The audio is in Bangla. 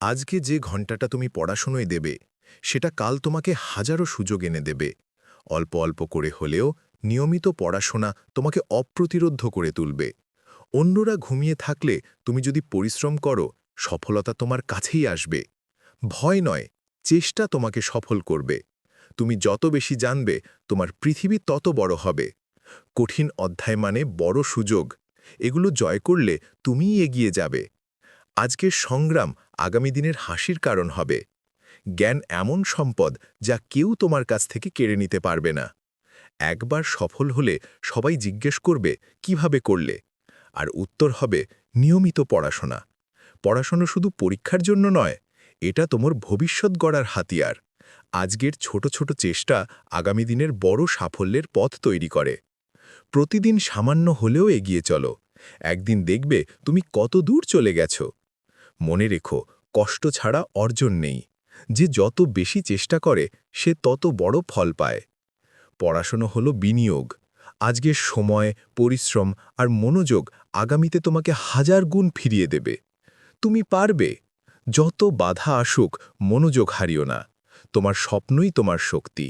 আজকে যে ঘন্টাটা তুমি পড়াশুনোয় দেবে, সেটা কাল তোমাকে হাজারো সুযোগ এনে দেবে। অল্প অল্প করে হলেও নিয়মিত পড়াশোনা তোমাকে অপ্রতিরোধ করে তুলবে। অন্যরা ঘুমিয়ে থাকলে তুমি যদি পরিশ্রম করো, সফলতা তোমার কাছেই আসবে। ভয় নয়, চেষ্টা তোমাকে সফল করবে। তুমি যত বেশি জানবে, তোমার পৃথিবী তত বড় হবে। কঠিন অধ্যায় মানে বড় সুযোগ। এগুলো জয় করলে তুমিই এগিয়ে যাবে। আজকের সংগ্রাম আগামী দিনের হাসির কারণ হবে। জ্ঞান এমন সম্পদ যা কেউ তোমার কাছ থেকে কেড়ে নিতে পারবে না। একবার সফল হলে সবাই জিজ্ঞেস করবে, কীভাবে করলে? আর উত্তর হবে, নিয়মিত পড়াশোনা। পড়াশোনা শুধু পরীক্ষার জন্য নয়, এটা তোমার ভবিষ্যৎ গড়ার হাতিয়ার। আজকের ছোট ছোট চেষ্টা আগামী দিনের বড় সাফল্যের পথ তৈরি করে। প্রতিদিন সামান্য হলেও এগিয়ে চলো। একদিন দেখবে তুমি কত দূর চলে গেছো। মনে রেখো, কষ্ট ছাড়া অর্জন নেই। যে যত বেশি চেষ্টা করে, সে তত বড় ফল পায়। পড়াশোনা হলো বিনিয়োগ। আজকের সময়, পরিশ্রম আর মনোযোগ আগামীতে তোমাকে হাজার গুণ ফিরিয়ে দেবে। তুমি পারবে। যত বাধা আসুক, মনোযোগ হারিও না। তোমার স্বপ্নই তোমার শক্তি।